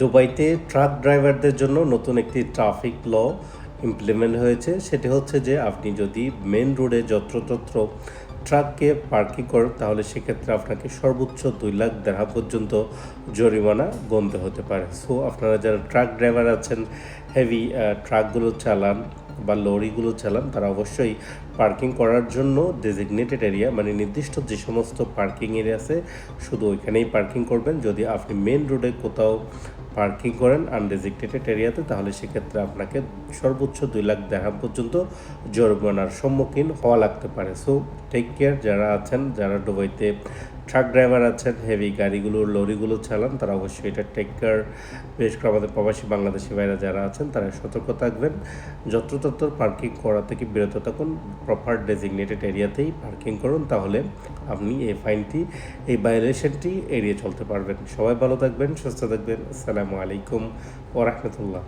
দুবাইতে ট্রাক ড্রাইভারদের জন্য নতুন একটি ট্রাফিক ল ইমপ্লিমেন্ট হয়েছে। সেটি হচ্ছে যে আপনি যদি মেন রোডে যত্রতত্র ট্রাককে পার্কিং করেন, তাহলে সেক্ষেত্রে আপনাকে সর্বোচ্চ দুই লাখ দেড়হা পর্যন্ত জরিমানা গুনতে হতে পারে। সো আপনারা যারা ট্রাক ড্রাইভার আছেন হেভি ট্রাকগুলো চালান বা লরিগুলো চালান, তারা অবশ্যই পার্কিং করার জন্য ডেজিগনেটেড এরিয়া মানে নির্দিষ্ট যে সমস্ত পার্কিং এরিয়া আছে, শুধু ওইখানেই পার্কিং করবেন। যদি আপনি মেন রোডে কোথাও পার্কিং করেন আনডেজিগনেটেড এরিয়াতে তাহলে সেক্ষেত্রে আপনাকে সর্বোচ্চ দুই লাখ দেখা পর্যন্ত জরিমানার সম্মুখীন হওয়া লাগতে পারে। সো টেক কেয়ার যারা আছেন, যারা দুবাইতে ট্রাক ড্রাইভার আছেন হেভি গাড়িগুলো লরিগুলো চালান, তারা অবশ্যই এটা টেক কেয়ার বিশেষ করে আমাদের প্রবাসী বাংলাদেশি ভাইরা যারা আছেন, তারা সতর্ক থাকবেন। যত্রতত্র পার্কিং করা থেকে বিরত থাকুন প্রপার ডেজিগনেটেড এরিয়াতেই পার্কিং করুন, তাহলে আপনি এই ফাইনটি এই ভায়োলেশনটি এড়িয়ে চলতে পারবেন। সবাই ভালো থাকবেন, সুস্থ থাকবেন। আসসালামু আলাইকুম ওরহমতুল্লাহ